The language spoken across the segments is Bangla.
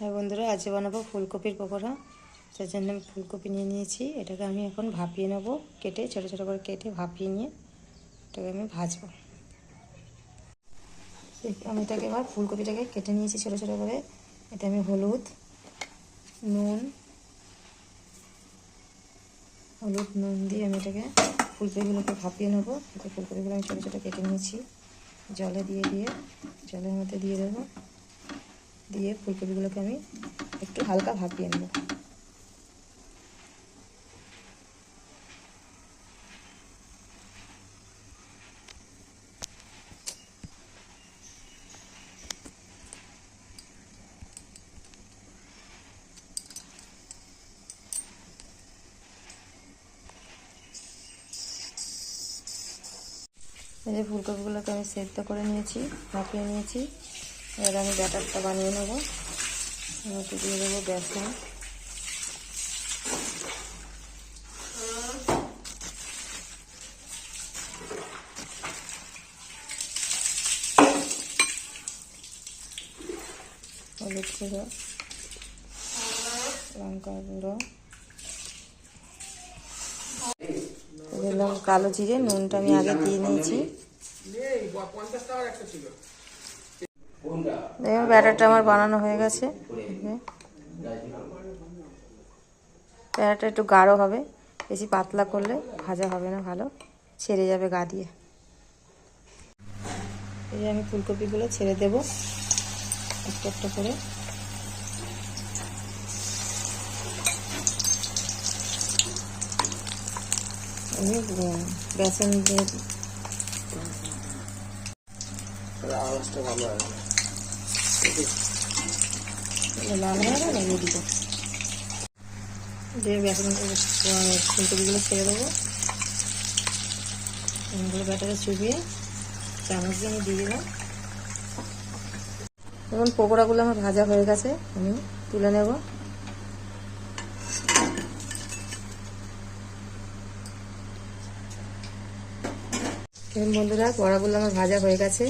হ্যাঁ বন্ধুরা আজ বানাবো ফুলকপির পকোড়া। তার জন্য আমি ফুলকপি নিয়ে নিয়েছি। এটাকে আমি এখন ভাপিয়ে নেব কেটে, ছোটো ছোটো করে কেটে ভাপিয়ে নিয়ে এটাকে আমি ভাজবো। আমি এটাকে এবার ফুলকপিটাকে কেটে নিয়েছি ছোটো ছোটো করে। এটা আমি হলুদ, নুন হলুদ, নুন দিয়ে আমি এটাকে ফুলকপিগুলোকে ভাপিয়ে নেব। ফুলকপিগুলো আমি ছোটো ছোটো কেটে নিয়েছি। জলে দিয়ে দিয়ে, জলের মধ্যে দিয়ে দেবো। দিয়ে ফুলকপিগুলোকে আমি একটু হালকা ভাপিয়ে নেব। এই যে ফুলকপিগুলোকে আমি সেদ্ধ করে নিয়েছি, ভাপিয়ে নিয়েছি। এবার আমি ব্যাটারটা বানিয়ে নেব। মধ্যে দিয়ে দেবো বেসন হলুদ গুঁড়ো লঙ্কা গুঁড়ো, কালো জিরে, নুনটা আমি আগে দিয়ে নিয়েছি। দেখো ব্যাটারটা আমার বানানো হয়ে গেছে। ব্যাটারটা একটু গাঢ় হবে বেশি পাতলা করলে ভাজা হবে না ভালো। ছেড়ে যাবে গা দিয়ে। এই যে আমি ফুলকপিগুলো ছেড়ে দেব একটা একটা করে। আমি বেসন দিয়ে আওয়াজটা ভালো লাল হয়ে গেল দিয়ে ফুলকপিগুলো ছেড়ে দেবো এগুলো ব্যাটারে চুবিয়ে চামচ দিয়ে আমি দিয়ে দিলাম এখন পকোড়াগুলো আমার ভাজা হয়ে গেছে, আমি তুলে নেব। বন্ধুরা বড়াগুলো আমার ভাজা হয়ে গেছে।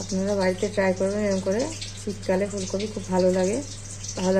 আপনারা বাড়িতে ট্রাই করবেন এরকম করে শীতকালে ফুলকপি খুব ভালো লাগে। ভালো